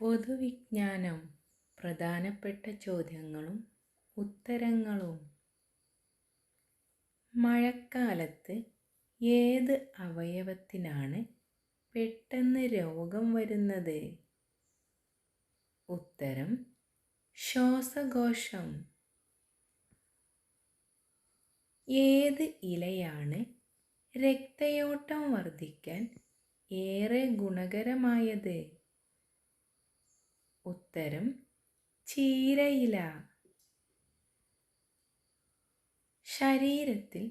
പൊതുവിജ്ഞാനം പ്രധാനപ്പെട്ട ചോദ്യങ്ങളും ഉത്തരങ്ങളും. മഴക്കാലത്ത് ഏത് അവയവത്തിനാണ് പെട്ടെന്ന് രോഗം വരുന്നത്? ഉത്തരം ശ്വാസകോശം. ഏത് ഇലയാണ് രക്തയോട്ടം വർദ്ധിക്കാൻ ഏറെ ഗുണകരമായത്? ഉത്തരം ചീരയില. ശരീരത്തിൽ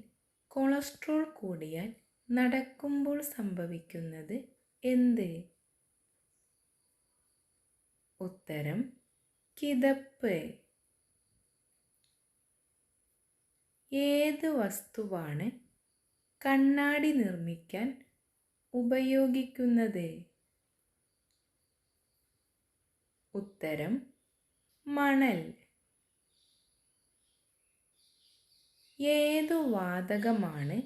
കൊളസ്ട്രോൾ കൂടിയാൽ നടക്കുമ്പോൾ സംഭവിക്കുന്നത് എന്ത്? ഉത്തരം കിതപ്പ്. ഏത് വസ്തുവാണ് കണ്ണാടി നിർമ്മിക്കാൻ ഉപയോഗിക്കുന്നത്? ഉത്തരം മണൽ. ഏതു വാതകമാണ്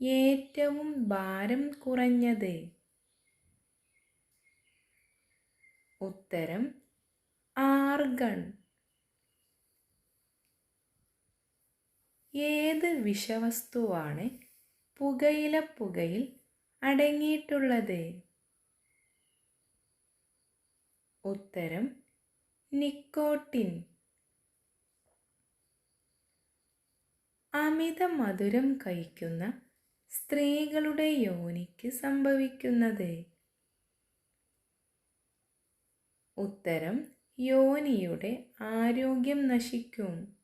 ഏറ്റവും ഭാരം കുറഞ്ഞത്? ഉത്തരം ആർഗൺ. ഏത് വിഷവസ്തുവാണ് പുകയില പുകയിൽ അടങ്ങിയിട്ടുള്ളത്? ഉത്തരം നിക്കോട്ടിൻ. അമിത മധുരം കഴിക്കുന്ന സ്ത്രീകളുടെ യോനിക്ക് സംഭവിക്കുന്നത്. ഉത്തരം യോനിയുടെ ആരോഗ്യം നശിക്കും.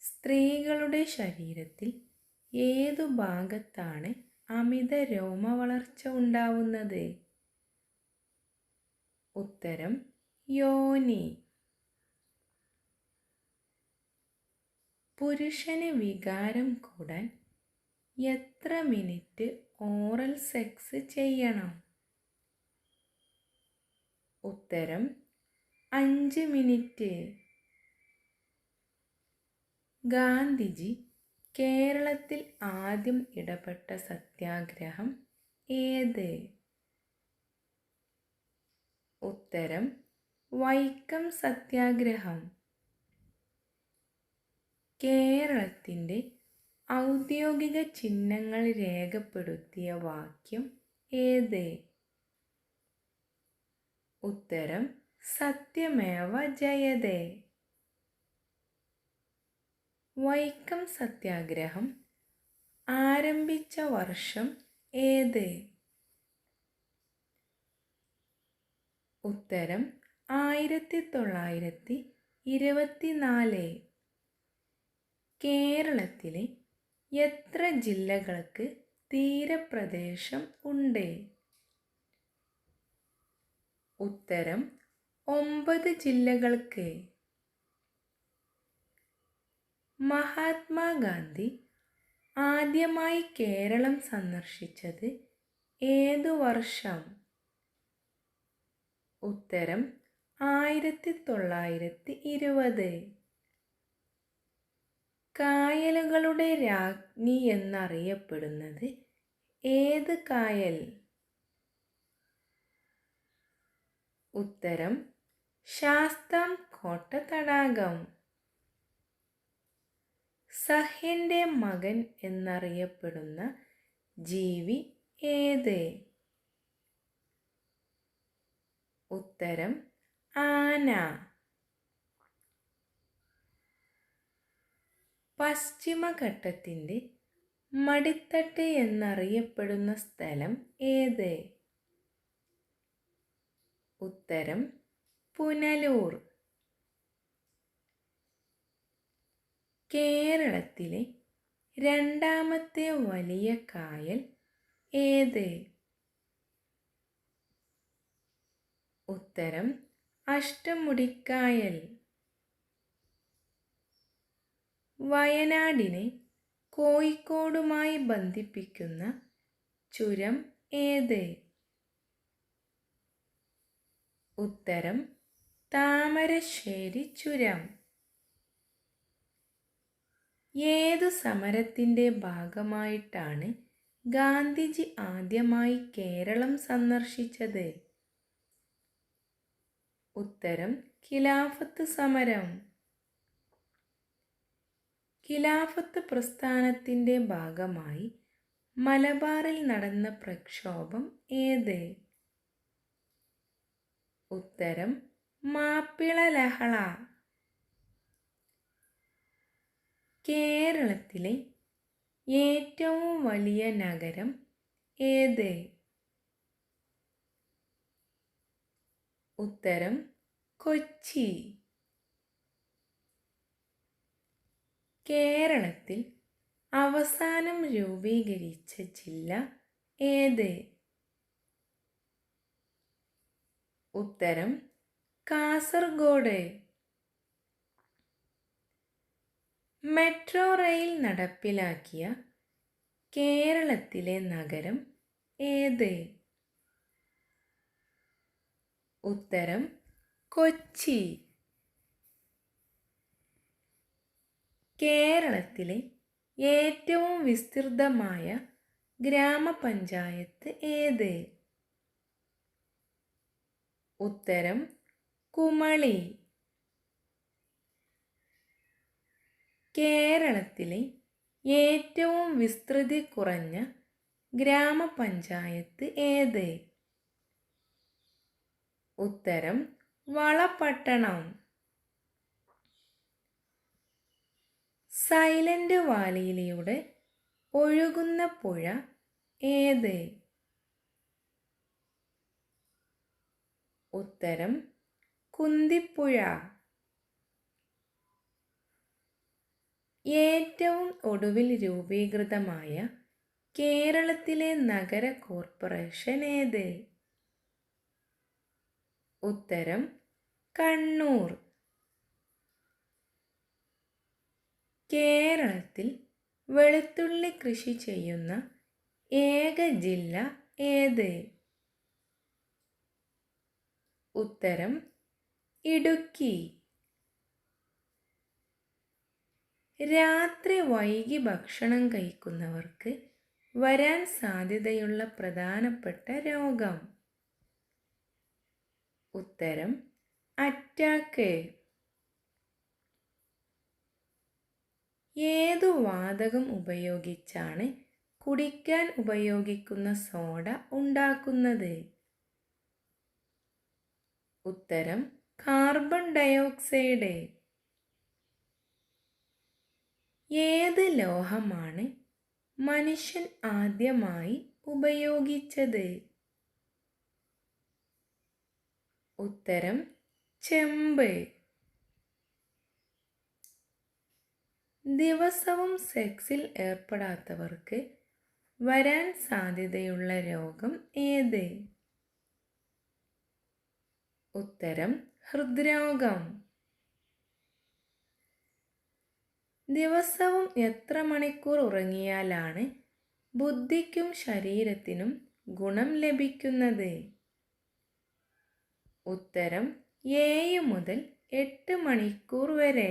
സ്ത്രീകളുടെ ശരീരത്തിൽ ഏതു ഭാഗത്താണ് അമിത രോമ വളർച്ച ഉണ്ടാവുന്നത്? ഉത്തരം യോനി. പുരുഷന് വികാരം കൂടാൻ എത്ര മിനിറ്റ് ഓറൽ സെക്സ് ചെയ്യണം? ഉത്തരം അഞ്ച് മിനിറ്റ്. ഗാന്ധിജി കേരളത്തിൽ ആദ്യം ഇടപെട്ട സത്യാഗ്രഹം ഏത്? ഉത്തരം വൈക്കം സത്യാഗ്രഹം. കേരളത്തിന്റെ ഔദ്യോഗിക ചിഹ്നങ്ങൾ രേഖപ്പെടുത്തിയ വാക്യം ഏത്? ഉത്തരം സത്യമേവ ജയതേ. വൈക്കം സത്യാഗ്രഹം ആരംഭിച്ച വർഷം ഏത്? ഉത്തരം ആയിരത്തി തൊള്ളായിരത്തി ഇരുപത്തിനാല്. കേരളത്തിലെ എത്ര ജില്ലകൾക്ക് തീരപ്രദേശം ഉണ്ട്? ഉത്തരം ഒമ്പത് ജില്ലകൾക്ക്. മഹാത്മാഗാന്ധി ആദ്യമായി കേരളം സന്ദർശിച്ചത് ഏതു വർഷം? ഉത്തരം ആയിരത്തി തൊള്ളായിരത്തി ഇരുപത് കായലുകളുടെ രാജ്ഞി എന്നറിയപ്പെടുന്നത് ഏത് കായൽ? ഉത്തരം ശാസ്താം കോട്ട തടാകം. സഹ്യന്റെ മകൻ എന്നറിയപ്പെടുന്ന ജീവി ഏത്? ഉത്തരം ആന. പശ്ചിമഘട്ടത്തിന്റെ മടിത്തട്ട് എന്നറിയപ്പെടുന്ന സ്ഥലം ഏത്? ഉത്തരം പുനലൂർ. കേരളത്തിലെ രണ്ടാമത്തെ വലിയ കായൽ ഏത്? ഉത്തരം അഷ്ടമുടിക്കായൽ. വയനാടിനെ കോഴിക്കോടുമായി ബന്ധിപ്പിക്കുന്ന ചുരം ഏത്? ഉത്തരം താമരശ്ശേരി ചുരം. ഏതു സമരത്തിന്റെ ഭാഗമായിട്ടാണ് ഗാന്ധിജി ആദ്യമായി കേരളം സന്ദർശിച്ചത്? ഉത്തരം ഖിലാഫത്ത് സമരം. ഖിലാഫത്ത് പ്രസ്ഥാനത്തിന്റെ ഭാഗമായി മലബാറിൽ നടന്ന പ്രക്ഷോഭം ഏത്? ഉത്തരം മാപ്പിള ലഹള. കേരളത്തിലെ ഏറ്റവും വലിയ നഗരം ഏത്? ഉത്തരം കൊച്ചി. കേരളത്തിൽ അവസാനം രൂപീകരിച്ച ജില്ല ഏത്? ഉത്തരം കാസർഗോഡ്. മെട്രോ റെയിൽ നടപ്പിലാക്കിയ കേരളത്തിലെ നഗരം ഏത്? ഉത്തരം കൊച്ചി. കേരളത്തിലെ ഏറ്റവും വിസ്തൃതമായ ഗ്രാമപഞ്ചായത്ത് ഏത്? ഉത്തരം കുമളി. കേരളത്തിലെ ഏറ്റവും വിസ്തൃതി കുറഞ്ഞ ഗ്രാമപഞ്ചായത്ത് ഏത്? ഉത്തരം വളപട്ടണം. സൈലന്റ് വാലിയിലൂടെ ഒഴുകുന്ന പുഴ ഏത്? ഉത്തരം കുന്തിപ്പുഴ. ഏറ്റവും ഒടുവിൽ രൂപീകൃതമായ കേരളത്തിലെ നഗര കോർപ്പറേഷൻ ഏത്? ഉത്തരം കണ്ണൂർ. കേരളത്തിൽ വെളുത്തുള്ളി കൃഷി ചെയ്യുന്ന ഏക ജില്ല ഏത്? ഉത്തരം ഇടുക്കി. രാത്രി വൈകി ഭക്ഷണം കഴിക്കുന്നവർക്ക് വരാൻ സാധ്യതയുള്ള പ്രധാനപ്പെട്ട രോഗം. ഉത്തരം അറ്റാക്ക്. ഏതു വാതകം ഉപയോഗിച്ചാണ് കുടിക്കാൻ ഉപയോഗിക്കുന്ന സോഡ ഉണ്ടാക്കുന്നത്? ഉത്തരം കാർബൺ ഡയോക്സൈഡ്. ഏത് ലോഹമാണ് മനുഷ്യൻ ആദ്യമായി ഉപയോഗിച്ചത്? ഉത്തരം ചെമ്പ്. ദിവസവും സെക്സിൽ ഏർപ്പെടാത്തവർക്ക് വരാൻ സാധ്യതയുള്ള രോഗം ഏത്? ഉത്തരം ഹൃദ്രോഗം. ദിവസവും എത്ര മണിക്കൂർ ഉറങ്ങിയാലാണ് ബുദ്ധിക്കും ശരീരത്തിനും ഗുണം ലഭിക്കുന്നത്? ഉത്തരം ഏഴ് മുതൽ എട്ട് മണിക്കൂർ വരെ.